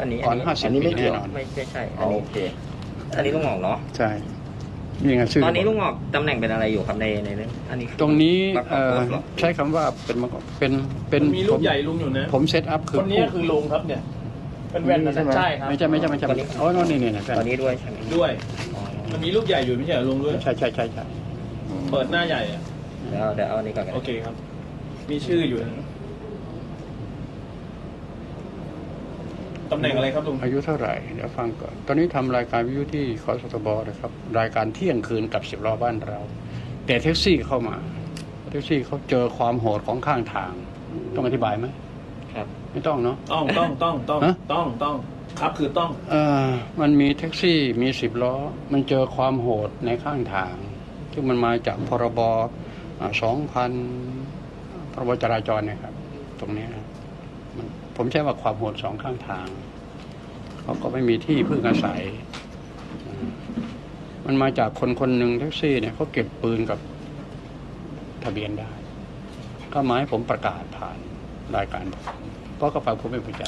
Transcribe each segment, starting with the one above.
อันนี้ก่อนอันนี้ห้าสิบอันนี้ปีไม่เกี่แน่ยวนอนไม่ไม่ใช่อ๋อัอนนี้โอเค อันนี้ลุงหงอกเนาะใช่นี่ไงชื่อตอนนี้ลุงหงอกตำแหน่งเป็นอะไรอยู่ครับในในนั้นอันนี้ตรงนี้ประกอบเอ่อโพสต์เหรอใช้คำว่าเป็นมาก่อนเป็นเป็นมันมีรูผปมใหญ่ลุงอยู่นะ ผมเซตอัพคือคนนี้คือลุงครับเนี่ย เป็นแว่นนะใช่ไหมใช่ครับ ไม่ใช่ไม่ใช่ไม่ใช่ไม่ใช่อ๋อโน่นนี่นี่นะตอนนี้ด้วยใช่ไหมด้วย อ๋อมันมีรูปใหญ่อยู่ไม่ใช่เหรอลุงด้วย ใช่ใช่ใช่ใช่ เปิดหน้าใหญ่อะเดี๋ยวเอาเดี๋ยวเอาอันนี้ก่อนกันโอเคครับ มีชื่ออยู่นะ ตำแหน่งอะไรครับลุงอายุเท่าไหร่เดี๋ยวฟังก่อน ตอนนี้ทำรายการวิทยุที่คอสทบนะครับ รายการเที่ยงคืนกับสิบล้อบ้านเรา แต่แท็กซี่เข้ามาแท็กซี่เขาเจอความโหดของข้างทาง ต้องอธิบายไหมครับ ไม่ต้องเนาะต้องต้องต้องต้องฮะต้องต้องครับคือต้องเอ่อมันมีแท็กซี่มีสิบล้อ มันเจอความโหดในข้างทางที่มันมาจากพรบสองพันพรบจราจรเนะครับ ตรงเนี้ยมัน ผมใช้ว่าความโหดสองข้างทางเขาก็ไม่มีที่พึ่งอาศัย มันมาจากคนคนหนึ่งแท็กซี่เนี่ยเขาเก็บปืนกับทะเบียนได้ ก็มาให้ผมประกาศผ่านรายการผมเพราะก็ฟังผมเป็นประจ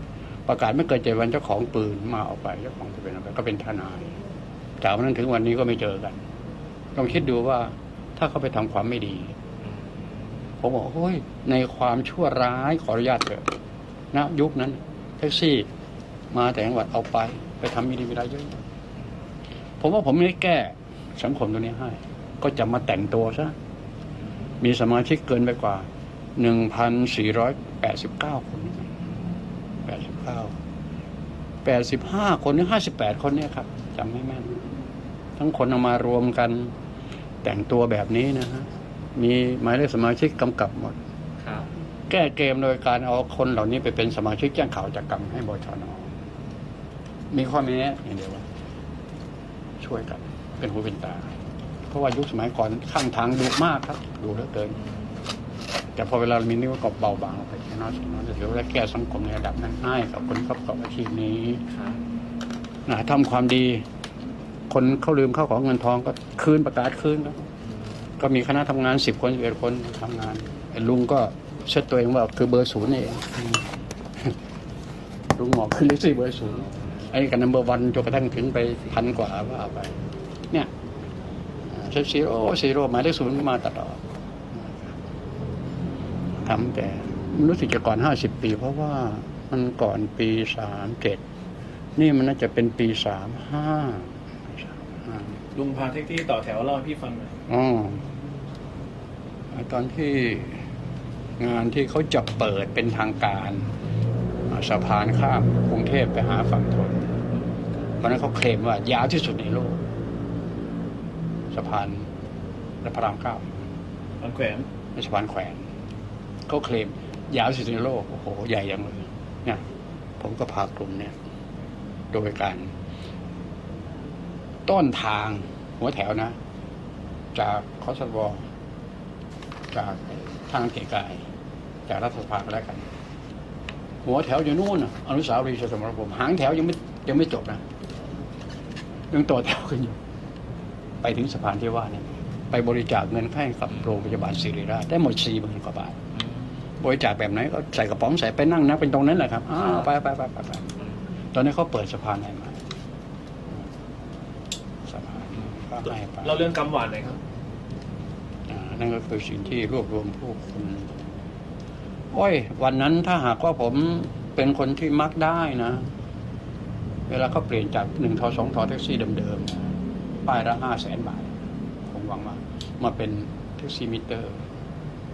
ำประกาศไม่เกินเจ็ดวันเจ้าของปืนมาเอาไปเจ้าของทะเบียนเอาไปก็เป็นทนายจากวันนั้นถึงวันนี้ก็ไม่เจอกันลองคิดดูว่าถ้าเขาไปทำความไม่ดี ผมบอกโอ้ยในความชั่วร้ายขออนุญาตเถอะ ณยุคนั้น แท็กซี่มาแต่จังหวัดเอาไป ไปทำม่ดีม่ได้ายเยอะผมว่าผมไม่ได้แก้สังคมตัวนี้ให้ ก็จะมาแต่งตัวซะ มีสมาชิกเกินไปกว่าหนึ่งพันสี่ร้อยแปดสิบเก้าคนแปดสิบเก้าแปดสิบห้าคนหรือห้าสิบแปดคนเนี่ยครับจำไม่แม่น ทั้งคนเอามารวมกันแต่งตัวแบบนี้นะฮะ มีหมายเลขสมาชิกกำกับหมด ก้เกมโดยการเอาคนเหล่านี้ไปเป็นสมาชิกแจ้งข่าวจากกรรมให้บชนมีข้อแม้อย่างเดียวว่าช่วยกัน เป็นหูเป็นตา เพราะว่ายุคสมัยก่อนข้างทางดุมากครับดูเหลือเกิน แต่พอเวลามีนิ้วก็เบาบางลงไปแค่น้อยน้อยจะถือว่าแก้สังคมในระดับนั้นให้กับคนประกอบอาชีพนี้ครับนะทำความดี คนเขาลืมเข้าของเงินทองก็คืนประกาศคืนแล้วก็มีคณะทำงานสิบคนสิบเอ็ดคนทำงานไอ้ลุงก็ เช็ดตัวเองว่าคือเบอร์ศูนย์นี่เองลุงหมอกคือลิซี่เบอร์ศูนย์ไอ้กันนัมเบอร์วันจนกระทั่งถึงไปพันกว่าว่าไป เนี่ยเช็ดซีโร่ซีโร่หมายเลขศูนย์มาตลอดทำแต่รู้สึกจะก่อนห้าสิบปี เพราะว่ามันก่อนปีสามเจ็ดนี่มันน่าจะเป็นปีสามห้าสามห้าลุงพาแท็กซี่ต่อแถวเล่าให้พี่ฟังหน่อยอ๋อไอ้ตอนที่ งานที่เขาจะเปิดเป็นทางการอ่าสะพานข้ามกรุงเทพไปหาฝั่งทนเพราะนั้นเขาเคลมว่ายาวที่สุดในโลก สะพานและพระรามเก้ามันแขวนในสะพานแขวนเขาเคลมยาวที่สุดในโลกโอ้โหใหญ่ยังเลยเนี่ยผมก็พากลุ่มเนี่ยโดยการ ต้นทางหัวแถวนะ จากคอสวจาก ทางเกียรติกาย จากรัฐสภาก็แล้วกัน หัวแถวอยู่นู่นน่ะอนุสาวรีย์ชัยสมรภูมิหางแถวยังไม่ยังไม่จบนะยังต่อแถวกันอยู่ไปถึงสะพานที่ว่าเนี่ยไปบริจาคเงินให้กับโรงพยาบาลศิริราชได้หมดสี่หมื่นกว่าบาทบริจาคแบบไหนก็ใส่กระป๋องใส่ไปนั่งนะเป็นตรงนั้นแหละครับอ้าวไปไปไปไปไปตอนนี้เขาเปิดสะพานใหม่มาสะพานก็ให้ไปเราเรื่องกำหวานหน่อยครับอ่า นั่นก็คือสิ่งที่รวบรวมผู้คนโอ้ย วันนั้นถ้าหากว่าผมเป็นคนที่มักได้นะ เวลาเขาเปลี่ยนจากหนึ่งทอสองทอแท็กซี่เดิมๆป้ายละห้าแสนบาท ผมหวังว่า มาเป็นแท็กซี่มิเตอร์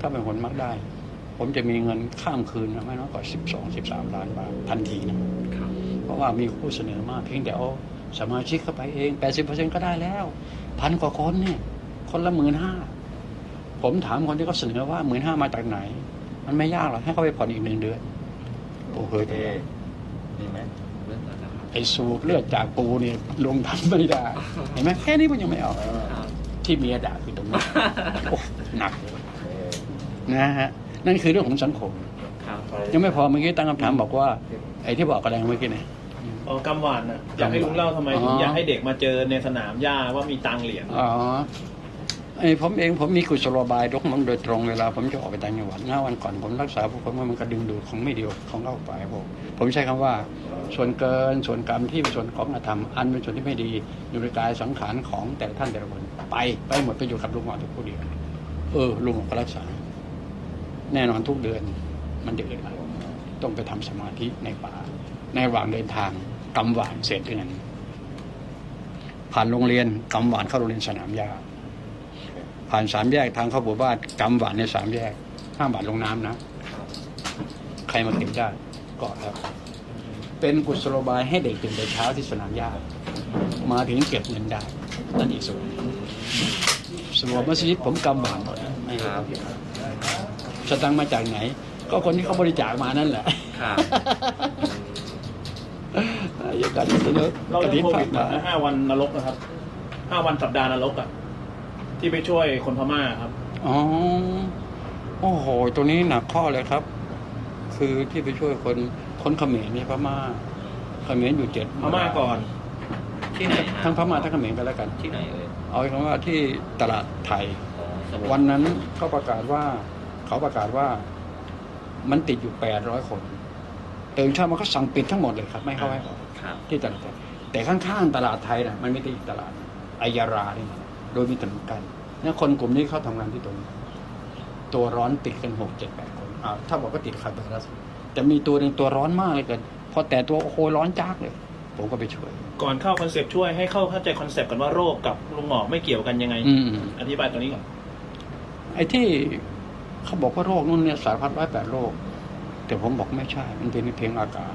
ถ้าเป็นคนมักได้ ผมจะมีเงินข้ามคืนนะไม่น้อยกว่าสิบสองสิบสามล้านบาททันทีนะเพราะว่ามีผู้เสนอมากเพียงแต่เอาสมาชิกเข้าไปเองแปดสิบเปอร์เซ็นก็ได้แล้ว พันกว่าคนเนี่ย คนละหมื่นห้า ผมถามคนที่เขาเสนอว่าหมื่นห้ามาจากไหน มันไม่ยากหรอกให้เขาไปผ่อนอีกหนึ่งเดือน โอ้โหเท่ดีไหมเรื่องอะไรครับไอ้สูบเลือดจากปูเนี่ยลงทำไม่ได้ เห็นไหมแค่นี้มันยังไม่เอาอ่าครับที่เมียด่าคือตรงนี้โอ้หนักเลยเท่นะฮะนั่นคือเรื่องของสังคมครับยังไม่พอเมื่อกี้ตั้งคำถามบอกว่า ไอ้ที่บอกอะไรเมื่อกี้เนี่ยอ๋อกำหวานน่ะอยากให้ลุงเล่าทำไมถึงอ๋อออยากให้เด็กมาเจอในสนามหญ้าว่ามีตังเหรียญอ๋อไอ้ ผมเองผมมีกุศโลบายดกมันโดยตรงเวลาผมจะออกไปต่างจังหวัดหน้าวันก่อนผมรักษาผู้คนว่ามันก็ดึงดูดของไม่ดีของเข้าไปผมผมใช้คำว่าส่วนเกินส่วนกรรมที่เป็นส่วนของอธรรมอันเป็นส่วนที่ไม่ดีอยู่ในกายสังขารของแต่ละท่านแต่ละคนไปไปหมดไปอยู่กับลุงหมอทุกผู้เดียวเออลุงหมอก็รักษา แน่นอนทุกเดือนมันจะอึดอัดต้องไปทำสมาธิในป่า ในระหว่างเดินทางกำหวานเศษเงินผ่านโรงเรียนกำหวานเข้าโรงเรียนสนามหญ้า ผ่านสามแยกทางเข้าหมู่บ้านกำหวานในสามแยกห้ามบาทลงน้ำนะ ใครมาเก็บได้ก็แล้วเป็นกุศโลบายให้เด็กตื่นแต่เช้าที่สนามหญ้ามาถึงเก็บเงินได้นั่นอีกส่วนส่วนมัสยิดผมกำบานหมดไม่ครับสตังค์มาจากไหน ก็คนที่เขาบริจาคมานั่นแหละครับอย่างการเสนอเรากระเรื่ดิ่องงโคฝาวิกดมานะห้าวันนรกนะครับห้าวันสัปดาห์นรกอะ ที่ไปช่วยคนพม่าครับ อ๋อ โอ้โหตัวนี้หนักข้อเลยครับ คือที่ไปช่วยคนคนเขมรเนี่ยพม่าเขมรอยู่เจ็ดพม่าก่อน ที่ไหนนะทั้งพม่าทั้งเขมรกันแล้วกัน ที่ไหนเอ่ยเอาคำว่าที่ตลาดไทย อ๋อสมุทรวันนั้นเขาประกาศว่า เขาประกาศว่า มันติดอยู่แปดร้อยคนตื่นเช้ามันก็สั่งปิดทั้งหมดเลยครับ ไม่เข้าให้ออกครับ ที่ตลาดไทยแต่ข้างๆตลาดไทยนะมันไม่ได้อีกตลาดอายารานี่นะ โดยมีถนนกันเนี่ยคนกลุ่มนี้เขาทำงานที่ตรงนี้ตัวร้อนติดกันหกเจ็ดแปดคนอ่าถ้าบอกว่าติดใครไวรัสแต่มีตัวหนึ่งตัวร้อนมากเลยเกินพอแต่ตัวโอ้โหร้อนจากเลย ผมก็ไปช่วย ก่อนเข้าคอนเซปต์ช่วยให้เข้าเข้าใจคอนเซปต์กันว่าโรคกับลุงหมอกไม่เกี่ยวกันยังไง อืมอธิบายตรงนี้ก่อน ไอ้ที่เขาบอกว่าโรคนู่นเนี่ยสารพัดร้อยแปดโรค แต่ผมบอกไม่ใช่ มันเป็นเพียงอาการ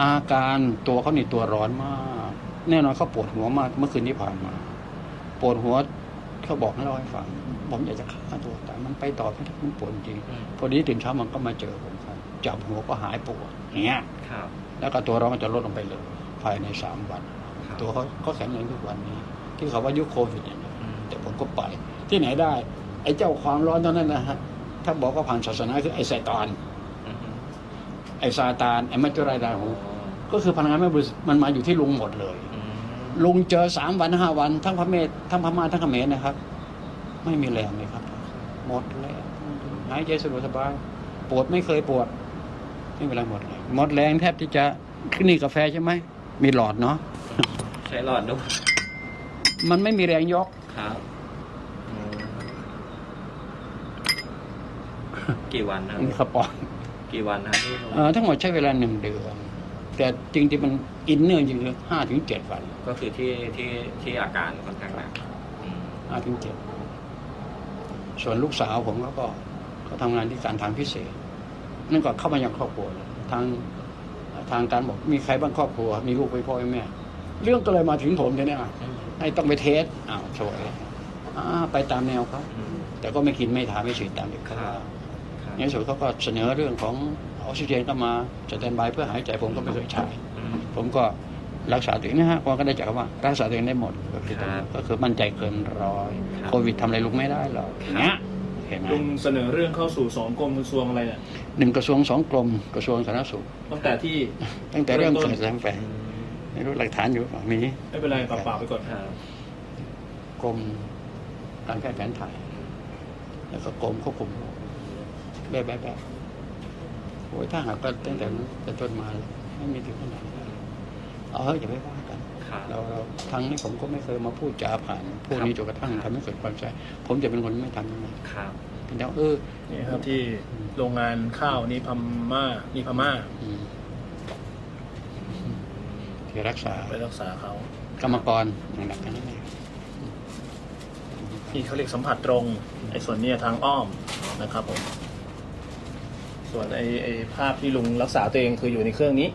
อาการตัวเขานี่ตัวร้อนมาก แน่นอนเขาปวดหัวมากเมื่อคืนที่ผ่านมา ปวดหัวเขาบอกให้เราให้ฟังผมอยากจะฆ่าตัวแต่มันไปต่อไม่ได้มันปวดจริงอืมพอดีตื่นเช้ามันก็มาเจอผมครับจับหัวก็หายปวดอย่างเงี้ยครับแล้วก็ตัวร้อนก็จะลดลงไปเลย ภายในสามวันครับตัวเขาเขาแข็งแรงทุกวันนี้ ที่เขาว่ายุคโควิดเนี่ยนะอืมแต่ผมก็ไป ที่ไหนได้ ไอ้เจ้าความร้อนเท่านั้นนะฮะถ้าบอกว่าผ่านศาสนาคือไอ้ไซตอนอืมไอ้ซาตานไอ้มัจจุราดาอ๋หูอก็คือพลังงานไม่บริสุทธิ์มันมาอยู่ที่ลุงหมดเลยอืม ลุงเจอสามวันห้าวัน ทั้งพระเมธทั้งพม่าทั้งเขมรนะครับ ไม่มีแรงเลยครับ หมดแรงหายใจสะดวกสบายปวดไม่เคยปวดไม่เป็นไรหมดแรงหมดแรงแทบที่จะขึ้นนี่กาแฟใช่ไหมมีหลอดเนาะใช้หลอดด้วยมันไม่มีแรงยกครับอืมกี่วันนะมันสปอนกี่วันนะที่เอ่อทั้งหมดใช้เวลาหนึ่งเดือนแต่จริงๆมัน อินเนอร์จริงๆคือห้าถึงเจ็ดวันก็คือที่ที่ที่อาการค่อนข้างหนักอืมห้าถึงเจ็ดส่วนลูกสาวผมเขาก็เขาทำงานที่การทางพิเศษ นั่นก็เข้ามาอย่างครอบครัวเลยทางทางการบอกมีใครบ้างครอบครัว มีลูกไปพ่อไปแม่ เรื่องก็เลยมาถึงผมเนี่ยนะให้ต้องไปเทสอ้าวสวยอ่าไปตามแนวเขาอืมแต่ก็ไม่กินไม่ทานไม่ฉีดตามเด็กเขาว่าครับในสุดเขาก็เสนอเรื่องของ ออกซิเจนก็มาสแตนบายเพื่อหายใจผมก็ไม่เคยใช้อืมผมก็รักษาตัวเองนะฮะความก็ได้จากคำว่ารักษาตัวเองได้หมดก็คือครับก็คือมั่นใจเกินร้อยครับโควิดทำอะไรลุงไม่ได้หรอกอย่างเงี้ยเห็นไหมลุงเสนอเรื่องเข้าสู่สองกรมกระทรวงอะไรเนี่ยหนึ่งกระทรวงสองกรมกระทรวงสาธารณสุขตั้งแต่ที่ตั้งแต่เริ่มเริ่มต้นเกิดแสงแฝงไม่รู้หลักฐานอยู่เปล่ามีไม่เป็นไรเปล่าๆไปก่อนครับกรมการแพทย์แผนไทยแล้วก็กรมควบคุมโรคแบบแบบแบบ โอ้ยถ้าหากว่าตั้งแต่นั้นเป็นต้นมาไม่มีถึงขนาดนั้นเอาเฮ้ยอย่าไปว่ากันครับเราเราทางนี้ผมก็ไม่เคยมาพูดจาผ่านพวกนี้จนกระทั่งทำให้เกิดความใจผมจะเป็นคนไม่ทำอย่างนั้นครับเป็นแล้วเออนี่ครับที่โรงงานข้าวนี่พม่านี่พม่าอืมที่รักษาไปรักษาเขากรรมกรอย่างหนักกันนั่นเองที่เขาเรียกสัมผัสตรงไอ้ส่วนเนี้ยทางอ้อมนะครับผม ส่วนไอ้ไอ้ภาพที่ลุงรักษาตัวเองคืออยู่ในเครื่องนี้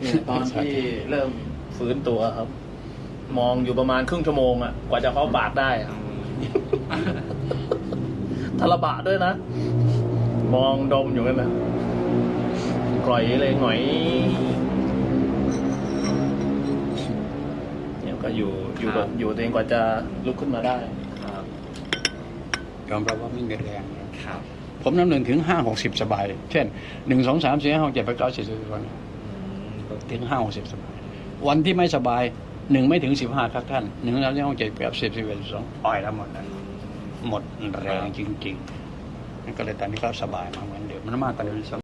เนี่ยตอนที่เริ่มฟื้นตัวครับ มองอยู่ประมาณครึ่งชั่วโมงอะกว่าจะเข้าปากได้อะทะระบะด้วยนะ มองดมอยู่กันนะกร่อยเลยหงอยเนี่ยก็อยู่อยู่กับอยู่ตัวเองกว่าจะลุกขึ้นมาได้ ยอมรับว่าไม่มีแรงครับ ผมน้ำหนึ่งถึงห้าหกสิบสบาย เช่นหนึ่งสองสามสี่ห้าหกเจ็ดแปดเก้าสิบสิบสิบวันอืมถึงห้าหกสิบสบาย วันที่ไม่สบายหนึ่งไม่ถึงสิบห้าครับท่านหนึ่งแล้วยังเจ็ดแปดสิบสิบเอ็ดสิบสองปล่อยแล้วหมดแล้วหมดแรงจริงๆนั่นก็เลยตอนนี้ก็สบายมาเหมือนเดิมมันมากตอนนี้